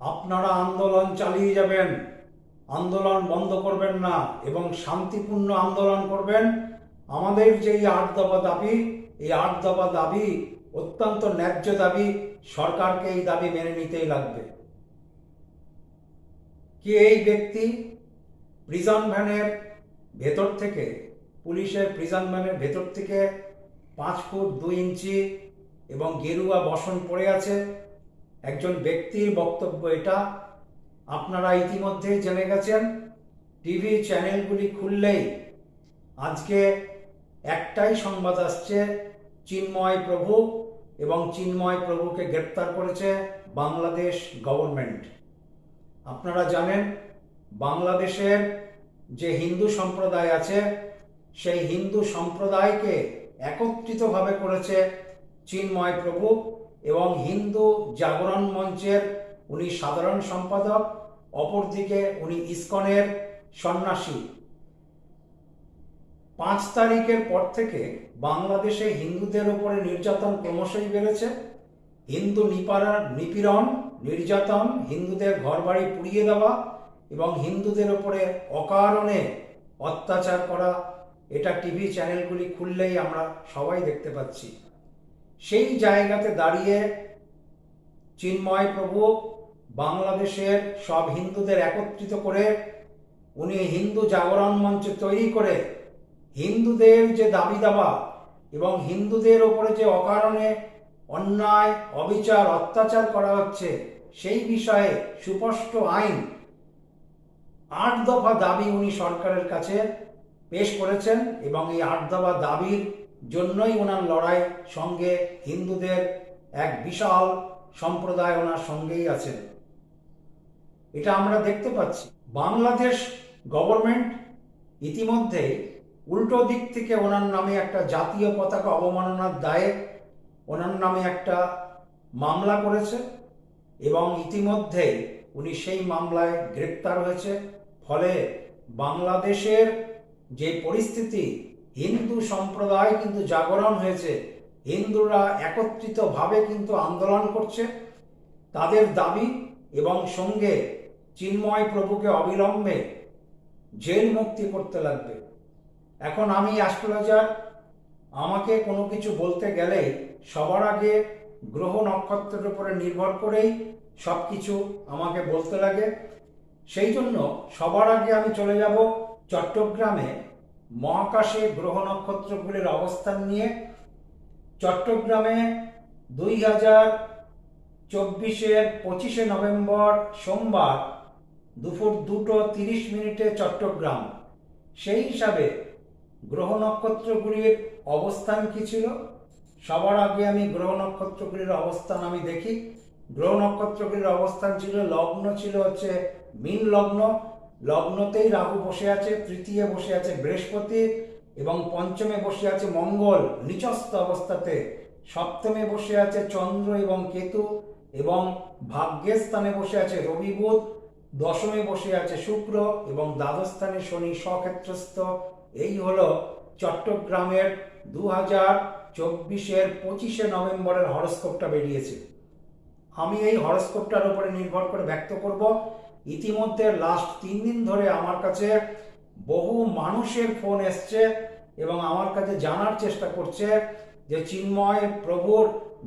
আপনারা আন্দোলন চালিয়ে যাবেন। আন্দোলন বন্ধ করবেন না এবং শান্তিপূর্ণ আন্দোলন করবেন। আমাদের যে এই আট দফা দাবি, এই আট দফা দাবি অত্যন্ত ন্যায্য দাবি, সরকারকে এই দাবি মেনে নিতেই লাগবে। কি এই ব্যক্তি? প্রিজন ভ্যানের ভেতর থেকে, পুলিশের প্রিজন ভ্যানের ভেতর থেকে পাঁচ ফুট দুই ইঞ্চি এবং গেরুয়া বসন পড়ে আছে। একজন ব্যক্তির বক্তব্য এটা। আপনারা ইতিমধ্যেই জেনে গেছেন, টিভি চ্যানেলগুলি খুললেই আজকে একটাই সংবাদ আসছে, চিন্ময় প্রভু এবং চিন্ময় প্রভুকে গ্রেপ্তার করেছে বাংলাদেশ গভর্নমেন্ট। আপনারা জানেন, বাংলাদেশের যে হিন্দু সম্প্রদায় আছে, সেই হিন্দু সম্প্রদায়কে একত্রিতভাবে করেছে চিন্ময় প্রভু। এবং হিন্দু জাগরণ মঞ্চের উনি সাধারণ সম্পাদক, অপরদিকে উনি ইসকনের সন্ন্যাসী। পাঁচ তারিখের পর থেকে বাংলাদেশে হিন্দুদের উপরে নির্যাতন ক্রমশই বেড়েছে। হিন্দু নিপীড়ন, নির্যাতন, হিন্দুদের ঘরবাড়ি পুড়িয়ে দেওয়া এবং হিন্দুদের উপরে অকারণে অত্যাচার করা, এটা টিভি চ্যানেলগুলি খুললেই আমরা সবাই দেখতে পাচ্ছি। সেই জায়গাতে দাঁড়িয়ে চিন্ময় প্রভু বাংলাদেশের সব হিন্দুদের একত্রিত করে উনি হিন্দু জাগরণ মঞ্চ তৈরি করে হিন্দুদের যে দাবি দাবা এবং হিন্দুদের ওপরে যে অকারণে অন্যায়, অবিচার, অত্যাচার করা হচ্ছে, সেই বিষয়ে সুস্পষ্ট আইন আট দফা দাবি উনি সরকারের কাছে পেশ করেছেন এবং এই আট দফা দাবির জন্যই ওনার লড়াই সঙ্গে হিন্দুদের এক বিশাল সম্প্রদায় ওনার সঙ্গেই আছেন এটা আমরা দেখতে পাচ্ছি। বাংলাদেশ গভর্নমেন্ট ইতিমধ্যে উল্টো দিক থেকে ওনার নামে একটা জাতীয় পতাকা অবমাননার দায়ে ওনার নামে একটা মামলা করেছে এবং ইতিমধ্যে উনি সেই মামলায় গ্রেপ্তার হয়েছে। ফলে বাংলাদেশের যে পরিস্থিতি হিন্দু সম্প্রদায় কিন্তু জাগরণ হয়েছে। হিন্দুরা একত্রিতভাবে কিন্তু আন্দোলন করছে। তাদের দাবি এবং সঙ্গে চিন্ময় প্রভুকে অবিলম্বে জেল মুক্তি করতে লাগবে। এখন আমি অ্যাস্ট্রোলজার, আমাকে কোনো কিছু বলতে গেলে সবার আগে গ্রহ নক্ষত্রের উপরে নির্ভর করেই সব কিছু আমাকে বলতে লাগে। সেই জন্য সবার আগে আমি চলে যাব চট্টগ্রামে মহাকাশে গ্রহ নক্ষত্রগুলির অবস্থান নিয়ে চট্টগ্রামে দুই হাজার চব্বিশের পঁচিশে নভেম্বর সোমবার দুপুর দুটো তিরিশ মিনিটে চট্টগ্রাম। সেই হিসাবে গ্রহ নক্ষত্রগুলির অবস্থান কি ছিল? সবার আগে আমি গ্রহ নক্ষত্রগুলির অবস্থান আমি দেখি। গ্রহ নক্ষত্রগুলির অবস্থান ছিল, লগ্ন ছিল হচ্ছে মীন লগ্ন। লগ্নতেই রাহু বসে আছে, তৃতীয় বসে আছে বৃহস্পতি এবং পঞ্চমে বসে আছে মঙ্গল। নিচস্থ অবস্থাতে সপ্তমে বসে আছে চন্দ্র এবং কেতু এবং ভাগ্যের স্থানে বসে আছে রবি বুধ। দশমে বসে আছে শুক্র এবং দ্বাদশ স্থানে শনি স্বক্ষেত্রস্থ। এই হলো চট্টগ্রামের দু হাজার চব্বিশের পঁচিশে নভেম্বরের হরস্কোপটা বেরিয়েছে। আমি এই হরস্কোপটার উপরে নির্ভর করে ব্যক্ত করব। ইতিমধ্যে লাস্ট তিন দিন ধরে আমার কাছে বহু মানুষের ফোন এসছে এবং আমার কাছে জানার চেষ্টা করছে যে, চিন্ময় প্রভুর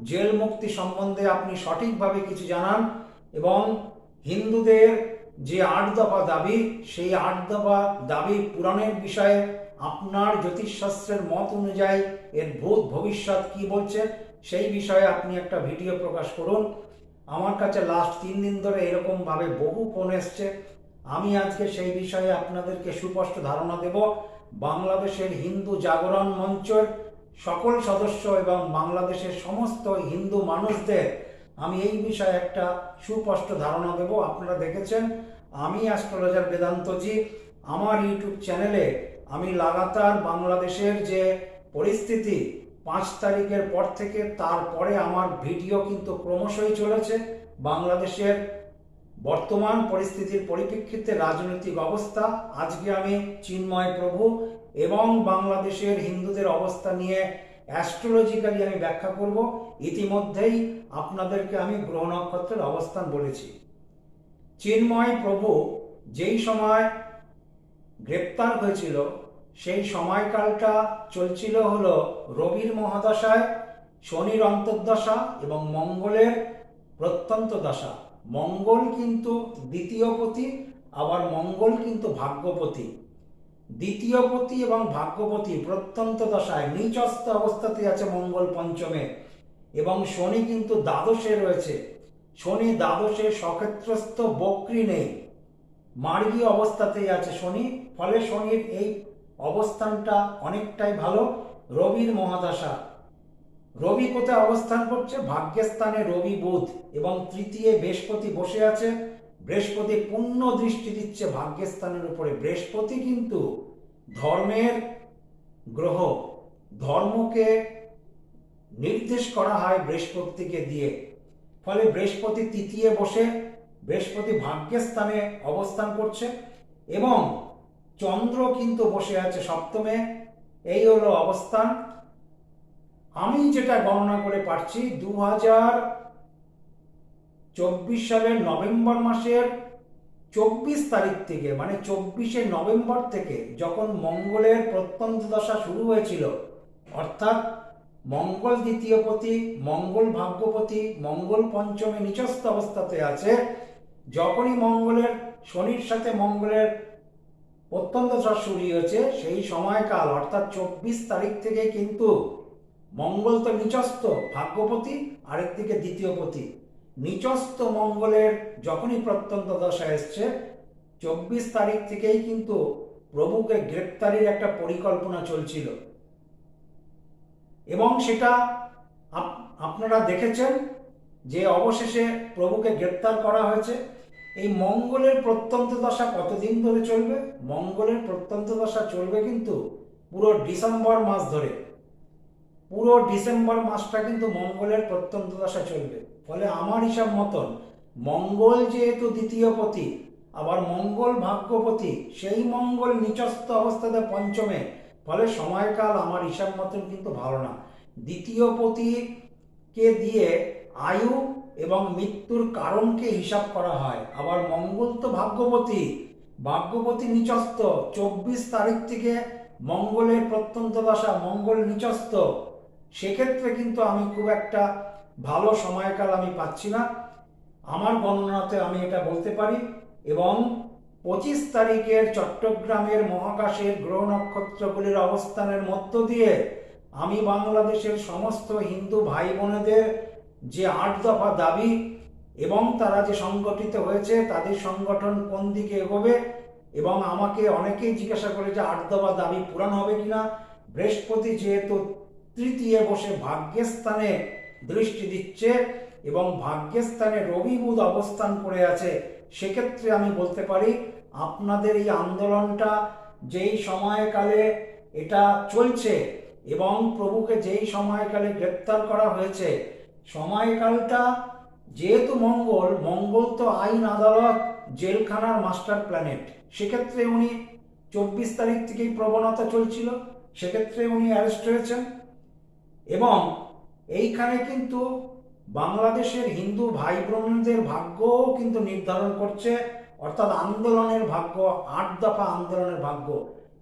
জেল মুক্তি সম্বন্ধে আপনি সঠিকভাবে কিছু জানান। এবং হিন্দুদের যে আট দফা দাবি, সেই আট দফা দাবি পূরণের বিষয়ে আপনার জ্যোতিষশাস্ত্রের মত অনুযায়ী এর ভূত ভবিষ্যৎ কি বলছে, সেই বিষয়ে আপনি একটা ভিডিও প্রকাশ করুন। আমার কাছে লাস্ট তিন দিন ধরে এরকমভাবে বহু ফোন এসছে। আমি আজকে সেই বিষয়ে আপনাদেরকে সুস্পষ্ট ধারণা দেব। বাংলাদেশের হিন্দু জাগরণ মঞ্চের সকল সদস্য এবং বাংলাদেশের সমস্ত হিন্দু মানুষদের আমি এই বিষয়ে একটা সুস্পষ্ট ধারণা দেব। আপনারা দেখেছেন, আমি অ্যাস্ট্রোলজার বেদান্তজি, আমার ইউটিউব চ্যানেলে আমি লাগাতার বাংলাদেশের যে পরিস্থিতি পাঁচ তারিখের পর থেকে তারপরে আমার ভিডিও কিন্তু ক্রমশই চলেছে। বাংলাদেশের বর্তমান পরিস্থিতির পরিপ্রেক্ষিতে রাজনৈতিক অবস্থা, আজকে আমি চিন্ময় প্রভু এবং বাংলাদেশের হিন্দুদের অবস্থা নিয়ে অ্যাস্ট্রোলজিক্যালি আমি ব্যাখ্যা করব। ইতিমধ্যেই আপনাদেরকে আমি গ্রহ নক্ষত্রের অবস্থান বলেছি। চিন্ময় প্রভু যেই সময় গ্রেপ্তার হয়েছিল সেই সময়কালটা চলছিল হলো রবির মহাদশায়, শনির অন্তর্দশা এবং মঙ্গলের প্রত্যন্ত দশা। মঙ্গল কিন্তু দ্বিতীয় পতি, আবার মঙ্গল কিন্তু ভাগ্যপতি। দ্বিতীয় পতি এবং ভাগ্যপতি প্রত্যন্ত দশায় নিচস্থ অবস্থাতে আছে মঙ্গল পঞ্চমে এবং শনি কিন্তু দ্বাদশে রয়েছে। শনি দ্বাদশে সক্ষেত্রস্থ বক্রি নেই। মার্গী অবস্থাতেই আছে শনি, ফলে শনির এই অবস্থানটা অনেকটাই ভালো। রবির মহাদশা। রবি কোথায় অবস্থান করছে? ভাগ্যস্থানে রবি বুধ এবং তৃতীয় বৃহস্পতি বসে আছে। বৃহস্পতি পূর্ণ দৃষ্টি দিচ্ছে ভাগ্যস্থানের উপরে। বৃহস্পতি কিন্তু ধর্মের গ্রহ। ধর্মকে নির্দেশ করা হয় বৃহস্পতিকে দিয়ে। ফলে বৃহস্পতি তৃতীয় বসে, বৃহস্পতি ভাগ্যস্থানে অবস্থান করছে এবং চন্দ্র কিন্তু বসে আছে সপ্তমে। এই হলো অবস্থান। আমি যেটা গণনা করে পারছি দু হাজার চব্বিশ সালের নভেম্বর মাসের চব্বিশ তারিখ থেকে মানে চব্বিশে নভেম্বর থেকে যখন মঙ্গলের প্রত্যন্ত দশা শুরু হয়েছিল, অর্থাৎ মঙ্গল দ্বিতীয় পতি, মঙ্গল ভাগ্যপতি, মঙ্গল পঞ্চমে নিচস্থ অবস্থাতে আছে, যখনই মঙ্গলের শনির সাথে মঙ্গলের অত্যন্ত দশা শুরু হয়েছে। সেই সময়কাল, অর্থাৎ চব্বিশ তারিখ থেকে কিন্তু মঙ্গল তো নিচস্থ, ভাগ্যপতি, আরেকদিকে দ্বিতীয় পতি। নিচস্থ মঙ্গলের যখনই প্রত্যন্ত দশা এসছে, চব্বিশ তারিখ থেকেই কিন্তু প্রভুকে গ্রেপ্তারির একটা পরিকল্পনা চলছিল। এবং সেটা আপনারা দেখেছেন যে অবশেষে প্রভুকে গ্রেপ্তার করা হয়েছে। এই মঙ্গলের প্রত্যন্ত দশা কতদিন ধরে চলবে? মঙ্গলের প্রত্যন্ত দশা চলবে কিন্তু পুরো ডিসেম্বর মাস ধরে। পুরো ডিসেম্বর মাসটা কিন্তু মঙ্গলের প্রত্যন্ত দশা চলবে। ফলে আমার হিসাব মতন মঙ্গল যেহেতু দ্বিতীয় পতি, আবার মঙ্গল ভাগ্যপতি, সেই মঙ্গল নিচস্থ অবস্থাতে পঞ্চমে। ফলে সময়কাল আমার হিসাব মতন কিন্তু ভালো না। দ্বিতীয় পতিকে দিয়ে আয়ু এবং মৃত্যুর কারণকে হিসাব করা হয়। আবার মঙ্গল তো ভাগ্যবতী। ভাগ্যবতী নিচস্থ। চব্বিশ তারিখ থেকে মঙ্গলের প্রত্যন্ত দশা, মঙ্গল নিচস্থ। সেক্ষেত্রে কিন্তু আমি খুব একটা ভালো সময়কাল আমি পাচ্ছি না। আমার বর্ণনাতে আমি এটা বলতে পারি। এবং পঁচিশ তারিখের চট্টগ্রামের মহাকাশের গ্রহ নক্ষত্রগুলির অবস্থানের মধ্য দিয়ে আমি বাংলাদেশের সমস্ত হিন্দু ভাই বোনেদের যে আট দফা দাবি এবং তারা যে সংগঠিত হয়েছে, তাদের সংগঠন কোন দিকে এগোবে এবং আমাকে অনেকেই জিজ্ঞাসা করে যে আট দফা দাবি পূরণ হবে কিনা। বৃহস্পতি যেহেতু তৃতীয় বসে ভাগ্যস্থানে দৃষ্টি দিচ্ছে এবং ভাগ্যস্থানে রবি বুধ অবস্থান করে আছে, সেক্ষেত্রে আমি বলতে পারি আপনাদের এই আন্দোলনটা যেই সময়কালে এটা চলছে এবং প্রভুকে যেই সময়কালে গ্রেপ্তার করা হয়েছে সময়কালটা যেহেতু মঙ্গল মঙ্গল তো আইন আদালত, জেলখানার মাস্টার প্ল্যানেট। সেক্ষেত্রে উনি চব্বিশ তারিখ থেকেই প্রবণতা চলছিল, সেক্ষেত্রে উনি অ্যারেস্ট হয়েছেন। এবং এইখানে কিন্তু বাংলাদেশের হিন্দু ভাই বোনদের ভাগ্যও কিন্তু নির্ধারণ করছে, অর্থাৎ আন্দোলনের ভাগ্য, আট দফা আন্দোলনের ভাগ্য।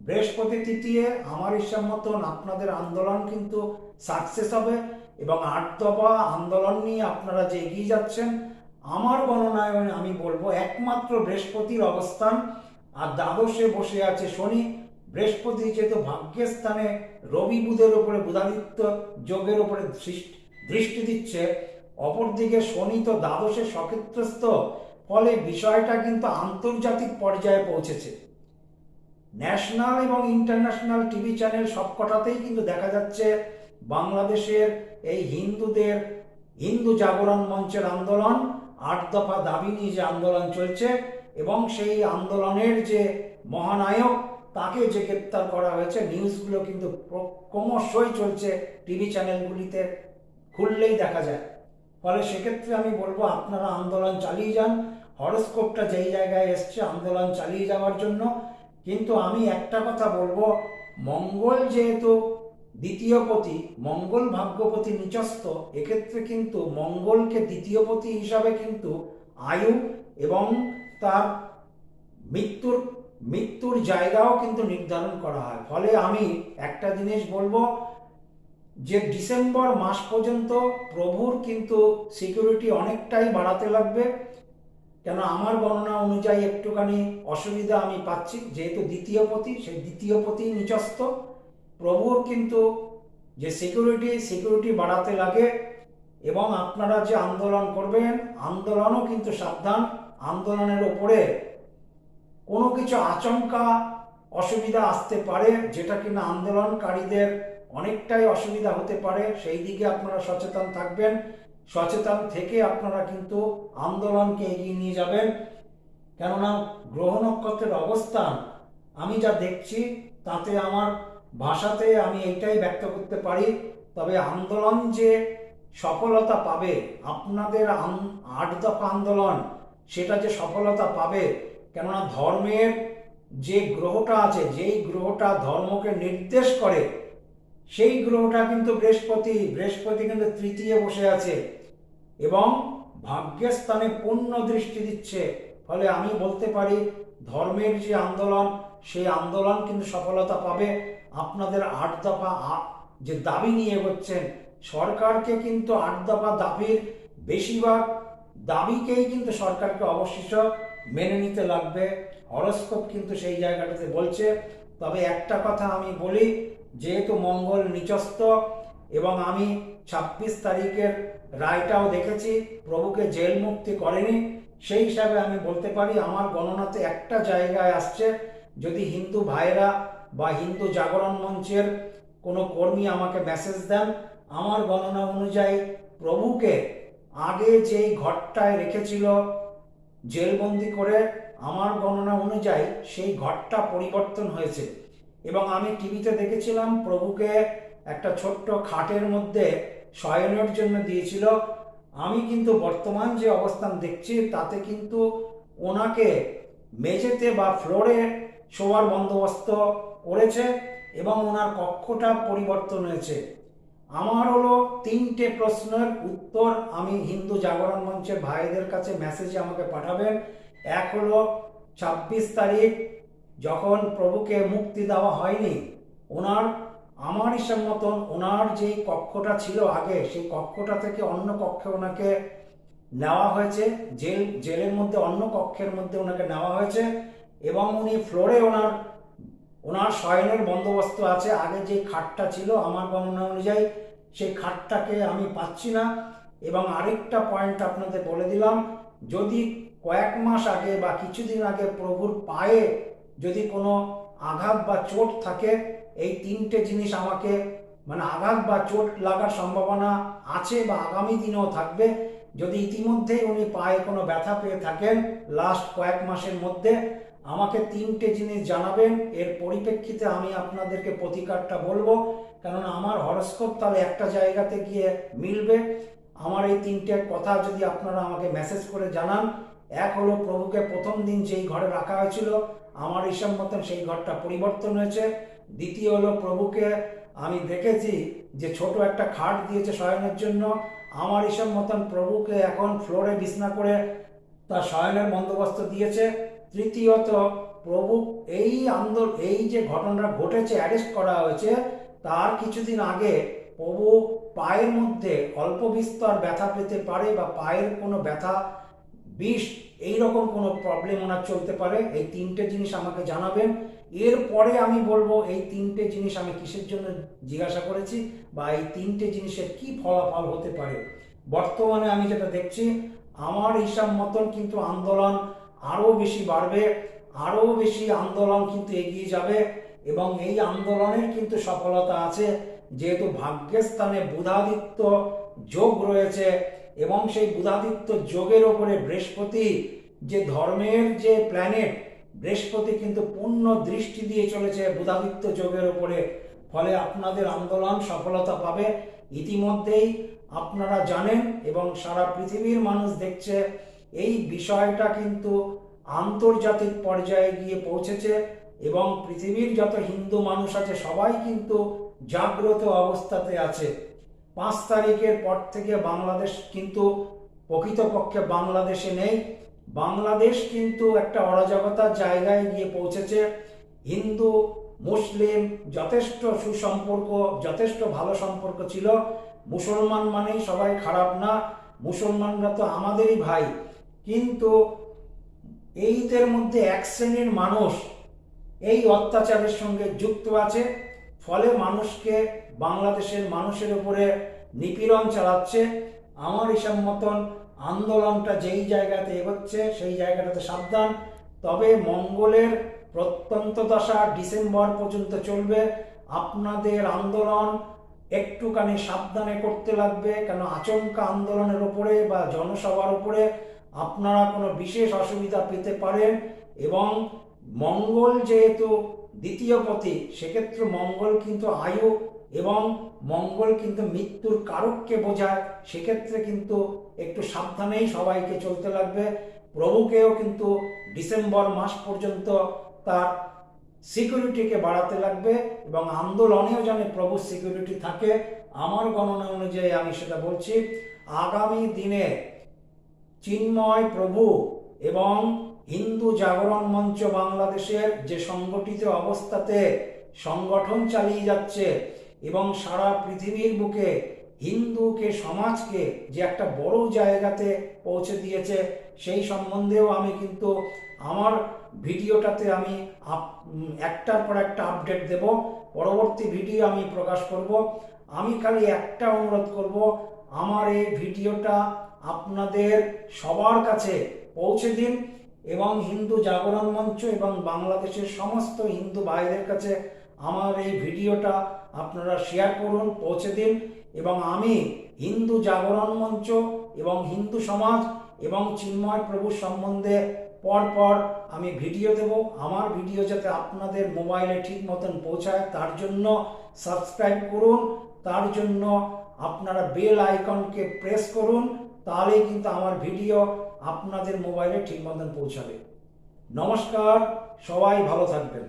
বৃহস্পতি তৃতীয় আমার হিসাব মতন আপনাদের আন্দোলন কিন্তু সাকসেস হবে। এবং আট দফা আন্দোলন নিয়ে আপনারা যে এগিয়ে যাচ্ছেন, আমার গণনায় আমি বলব একমাত্র বৃহস্পতির অবস্থান। আর দ্বাদশে বসে আছে শনি। বৃহস্পতি যেহেতু ভাগ্যের স্থানে রবি বুধের উপরে বুধাদিত্য যোগের দৃষ্টি- দৃষ্টি দিচ্ছে, অপরদিকে শনি তো দ্বাদশে সক্ষেত্রস্থ। ফলে বিষয়টা কিন্তু আন্তর্জাতিক পর্যায়ে পৌঁছেছে। ন্যাশনাল এবং ইন্টারন্যাশনাল টিভি চ্যানেল সবকটাতেই কিন্তু দেখা যাচ্ছে বাংলাদেশের এই হিন্দুদের, হিন্দু জাগরণ মঞ্চের আন্দোলন আট দফা দাবি নিয়ে যে আন্দোলন চলছে এবং সেই আন্দোলনের যে মহানায়ক, তাকে যে গ্রেপ্তার করা হয়েছে, নিউজগুলো কিন্তু ক্রমশই চলছে টিভি চ্যানেলগুলিতে, খুললেই দেখা যায়। ফলে সেক্ষেত্রে আমি বলব, আপনারা আন্দোলন চালিয়ে যান, হরস্কোপটা যেই জায়গায় এসছে আন্দোলন চালিয়ে যাওয়ার জন্য। কিন্তু আমি একটা কথা বলব, মঙ্গল যেহেতু দ্বিতীয় পতি মঙ্গল ভাগ্যপতি নিচস্থ। এক্ষেত্রে কিন্তু মঙ্গলকে দ্বিতীয় পতি হিসাবে কিন্তু আয়ু এবং তার মৃত্যুর মৃত্যুর জায়গাও কিন্তু নির্ধারণ করা হয়। ফলে আমি একটা জিনিস বলব যে ডিসেম্বর মাস পর্যন্ত প্রভুর কিন্তু সিকিউরিটি অনেকটাই বাড়াতে লাগবে। কেন আমার বর্ণনা অনুযায়ী একটুখানি অসুবিধা আমি পাচ্ছি। যেহেতু দ্বিতীয় পতি, সেই দ্বিতীয় পতি নিচস্থ। প্রভুর কিন্তু যে সিকিউরিটি সিকিউরিটি বাড়াতে লাগে এবং আপনারা যে আন্দোলন করবেন, আন্দোলনও কিন্তু সাবধান। আন্দোলনের ওপরে কোনো কিছু আচমকা অসুবিধা আসতে পারে, যেটা কিনা আন্দোলনকারীদের অনেকটাই অসুবিধা হতে পারে। সেই দিকে আপনারা সচেতন থাকবেন। সচেতন থেকে আপনারা কিন্তু আন্দোলনকে এগিয়ে নিয়ে যাবেন। কেননা গ্রহ নক্ষত্রের অবস্থান, আমি যা দেখছি, তাতে আমার ভাষাতে আমি এইটাই ব্যক্ত করতে পারি, তবে আন্দোলন যে সফলতা পাবে, আপনাদের আট দফা আন্দোলন, সেটা যে সফলতা পাবে, কেননা ধর্মের যে গ্রহটা আছে, যেই গ্রহটা ধর্মকে নির্দেশ করে, সেই গ্রহটা কিন্তু বৃহস্পতি বৃহস্পতি কিন্তু তৃতীয় বসে আছে এবং ভাগ্যের স্থানে পূর্ণ দৃষ্টি দিচ্ছে। ফলে আমি বলতে পারি, ধর্মের যে আন্দোলন, সেই আন্দোলন কিন্তু সফলতা পাবে। আপনাদের আট দফা যে দাবি নিয়ে এগোচ্ছেন, সরকারকে কিন্তু আট দফা দাবির বেশিরভাগ দাবিকেই কিন্তু সরকারকে অবশিষ্ট মেনে নিতে লাগবে। হরস্কোপ কিন্তু সেই জায়গাটাতে বলছে। তবে একটা কথা আমি বলি, যেহেতু মঙ্গল নিচস্ত এবং আমি ছাব্বিশ তারিখের রায়টাও দেখেছি, প্রভুকে জেল মুক্তি করেনি, সেই হিসাবে আমি বলতে পারি, আমার গণনাতে একটা জায়গায় আসছে, যদি হিন্দু ভাইরা বা হিন্দু জাগরণ মঞ্চের কোনো কর্মী আমাকে মেসেজ দেন, আমার গণনা অনুযায়ী প্রভুকে আগে যেই ঘরটায় রেখেছিল জেলবন্দি করে, আমার গণনা অনুযায়ী সেই ঘরটা পরিবর্তন হয়েছে। এবং আমি টিভিতে দেখেছিলাম প্রভুকে একটা ছোট্ট খাটের মধ্যে শয়নের জন্য দিয়েছিল। আমি কিন্তু বর্তমান যে অবস্থান দেখছি, তাতে কিন্তু ওনাকে মেঝেতে বা ফ্লোরে শোয়ার বন্দোবস্ত করেছে এবং ওনার কক্ষটা পরিবর্তন হয়েছে। আমার হলো তিনটে প্রশ্নের উত্তর আমি হিন্দু জাগরণ মঞ্চের ভাইদের কাছে মেসেজে আমাকে পাঠাবেন। এক হলো, ছাব্বিশ তারিখ যখন প্রভুকে মুক্তি দেওয়া হয়নি, ওনার আমার হিসাব মতন ওনার যেই কক্ষটা ছিল আগে, সেই কক্ষটা থেকে অন্য কক্ষে ওনাকে নেওয়া হয়েছে। জেল, জেলের মধ্যে অন্য কক্ষের মধ্যে ওনাকে নেওয়া হয়েছে। এবং উনি ফ্লোরে ওনার ওনার শয়নের বন্দোবস্ত আছে। আগে যে খাটটা ছিল আমার গণনা অনুযায়ী সেই খাটটাকে আমি পাচ্ছি না। এবং আরেকটা পয়েন্ট আপনাদের বলে দিলাম, যদি কয়েক মাস আগে বা কিছুদিন আগে প্রভুর পায়ে যদি কোনো আঘাত বা চোট থাকে, এই তিনটে জিনিস আমাকে মানে আঘাত বা চোট লাগার সম্ভাবনা আছে বা আগামী দিনেও থাকবে। যদি ইতিমধ্যেই উনি পায়ে কোনো ব্যথা পেয়ে থাকেন লাস্ট কয়েক মাসের মধ্যে আমাকে তিনটে জিনিস জানাবেন, এর পরিপ্রেক্ষিতে আমি আপনাদেরকে প্রতিকারটা বলব। কারণ আমার হরস্কোপ তাহলে একটা জায়গাতে গিয়ে মিলবে। আমার এই তিনটে কথা যদি আপনারা আমাকে মেসেজ করে জানান, এক হলো প্রভুকে প্রথম দিন যেই ঘরে রাখা হয়েছিল, আমার হিসাব মতন সেই ঘরটা পরিবর্তন হয়েছে। দ্বিতীয় হলো প্রভুকে আমি দেখেছি যে ছোট একটা খাট দিয়েছে শয়নের জন্য। আমার হিসাব মতন প্রভুকে এখন ফ্লোরে বিছনা করে তার শয়নের বন্দোবস্ত দিয়েছে। তৃতীয়ত, প্রভু, এই আন্দোলন এই যে ঘটনাটা ঘটেছে অ্যারেস্ট করা হয়েছে, তার কিছুদিন আগে প্রভু পায়ের মধ্যে অল্প বিস্তর ব্যথা পেতে পারে বা পায়ের কোনো ব্যথা, বিষ এই রকম কোনো প্রবলেম ওনার চলতে পারে। এই তিনটে জিনিস আমাকে জানাবেন। এরপরে আমি বলব, এই তিনটে জিনিস আমি কিসের জন্য জিজ্ঞাসা করেছি বা এই তিনটে জিনিসের কি ফলাফল হতে পারে? বর্তমানে আমি যেটা দেখছি, আমার হিসাব মতন কিন্তু আন্দোলন আরও বেশি বাড়বে, আরও বেশি আন্দোলন কিন্তু এগিয়ে যাবে এবং এই আন্দোলনের কিন্তু সফলতা আছে। যেহেতু ভাগ্যের স্থানে বুধাদিত্য যোগ রয়েছে এবং সেই বুধাদিত্য যোগের ওপরে বৃহস্পতি যে ধর্মের যে প্ল্যানেট বৃহস্পতি কিন্তু পূর্ণ দৃষ্টি দিয়ে চলেছে বুধাদিত্য যোগের ওপরে। ফলে আপনাদের আন্দোলন সফলতা পাবে। ইতিমধ্যেই আপনারা জানেন এবং সারা পৃথিবীর মানুষ দেখছে এই বিষয়টা কিন্তু আন্তর্জাতিক পর্যায়ে গিয়ে পৌঁছেছে এবং পৃথিবীর যত হিন্দু মানুষ আছে, সবাই কিন্তু জাগ্রত অবস্থাতে আছে। পাঁচ তারিখের পর থেকে বাংলাদেশ কিন্তু প্রকৃতপক্ষে বাংলাদেশে নেই। বাংলাদেশ কিন্তু একটা অরাজকতার জায়গায় গিয়ে পৌঁছেছে। হিন্দু, মুসলিম যথেষ্ট সুসম্পর্ক, যথেষ্ট ভালো সম্পর্ক ছিল। মুসলমান মানেই সবাই খারাপ না। মুসলমানরা তো আমাদেরই ভাই। কিন্তু এইদের মধ্যে এক শ্রেণির মানুষ এই অত্যাচারের সঙ্গে যুক্ত আছে, ফলে মানুষকে বাংলাদেশের মানুষের উপরে নিপীড়ন চালাচ্ছে। আমার হিসাব মতন আন্দোলনটা যেই জায়গাতে এগোচ্ছে, সেই জায়গাটাতে সাবধান। তবে মঙ্গলের প্রত্যন্ত দশা ডিসেম্বর পর্যন্ত চলবে। আপনাদের আন্দোলন একটুখানি সাবধানে করতে লাগবে, কেন আচমকা আন্দোলনের উপরে বা জনসভার উপরে আপনারা কোনো বিশেষ অসুবিধা পেতে পারেন এবং মঙ্গল যেহেতু দ্বিতীয় পতি সেক্ষেত্রে মঙ্গল কিন্তু আয়ু এবং মঙ্গল কিন্তু মৃত্যুর কারককে বোঝায়, সেক্ষেত্রে কিন্তু একটু সাবধানেই সবাইকে চলতে লাগবে। প্রভুকেও কিন্তু ডিসেম্বর মাস পর্যন্ত তার সিকিউরিটিকে বাড়াতে লাগবে এবং আন্দোলনেও যেন প্রভু সিকিউরিটি থাকে। আমার গণনা অনুযায়ী আমি সেটা বলছি, আগামী দিনে চিন্ময় প্রভু এবং হিন্দু জাগরণ মঞ্চ বাংলাদেশের যে সংগঠিত অবস্থাতে সংগঠন চালিয়ে যাচ্ছে এবং সারা পৃথিবীর বুকে হিন্দুকে, সমাজকে যে একটা বড় জায়গাতে পৌঁছে দিয়েছে, সেই সম্বন্ধেও আমি কিন্তু আমার ভিডিওটাতে আমি একটার পর একটা আপডেট দেব। পরবর্তী ভিডিও আমি প্রকাশ করব। আমি খালি একটা অনুরোধ করব, আমার এই ভিডিওটা আপনাদের সবার কাছে পৌঁছে দিন এবং হিন্দু জাগরণ মঞ্চ এবং বাংলাদেশের সমস্ত হিন্দু ভাইদের কাছে আমার এই ভিডিওটা আপনারা শেয়ার করুন, পৌঁছে দিন এবং আমি হিন্দু জাগরণ মঞ্চ এবং হিন্দু সমাজ এবং চিন্ময় প্রভু সম্বন্ধে পর পর আমি ভিডিও দেব। আমার ভিডিও যাতে আপনাদের মোবাইলে ঠিক মতন পৌঁছায়, তার জন্য সাবস্ক্রাইব করুন, তার জন্য আপনারা বেল আইকনকে প্রেস করুন তাহলেই কিন্তু আমার ভিডিও আপনাদের মোবাইলে ঠিক মতন পৌঁছাবে। নমস্কার সবাই ভালো থাকবেন।